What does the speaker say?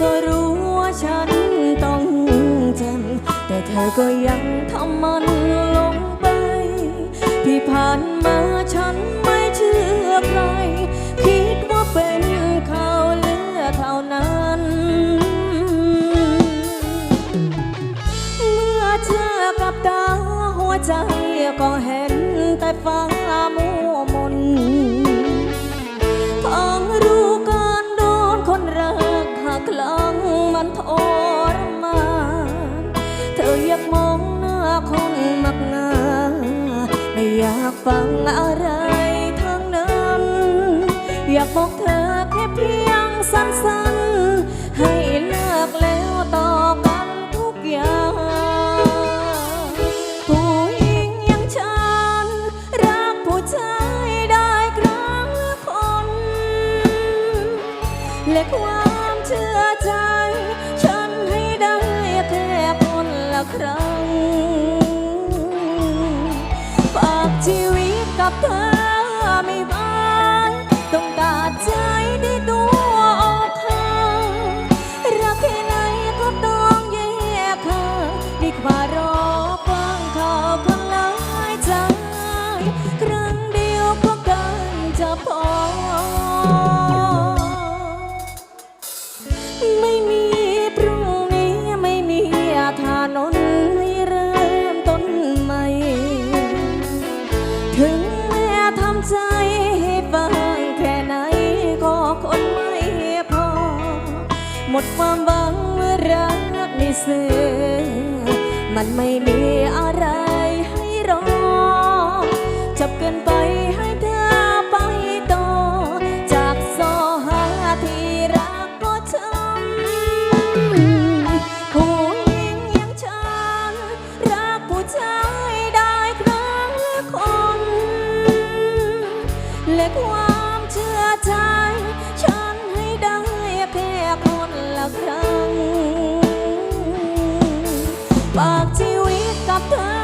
ก็รู้ว่าฉันต้องเจ็บแต่เธอก็ยังทำมันลงไป ที่ผ่านมาฉันไม่เชื่อใคร คิดว่าเป็นข่าวเลือเท่านั้น เมื่อเจอกับตาหัวใจก็เห็นแต่ฟ้า อยากฟังอะไรทั้งนั้น อยากบอกเธอแค่เพียงสั้นๆ ให้เลิกแล้วต่อกันทุกอย่าง ผู้หญิงอย่างฉัน รักผู้ชายได้ครั้งละคนและความเชื่อใจ ฉันให้ได้แค่คนละครั้ง กับเธอไม่ไหวต้องตัดใจที่ตัวออกห่างรักแค่ไหนก็ต้องแยกห่างดีกว่ารอฟังข่าวคนหลายใจ ครั้งเดียวก็เกินจะพอ ไม่มีพรุ่งนี้ไม่มีทานน หมดความหวังเมื่อรักในสื่อมันไม่มีอะไรให้รอ จับเกินไปให้เธอไปต่อ จากโซหาที่รักก็ช้ำผู้หญิงอย่างฉัน รักผู้ชายได้ครั้งละคนและความากชีวิตกับเธอ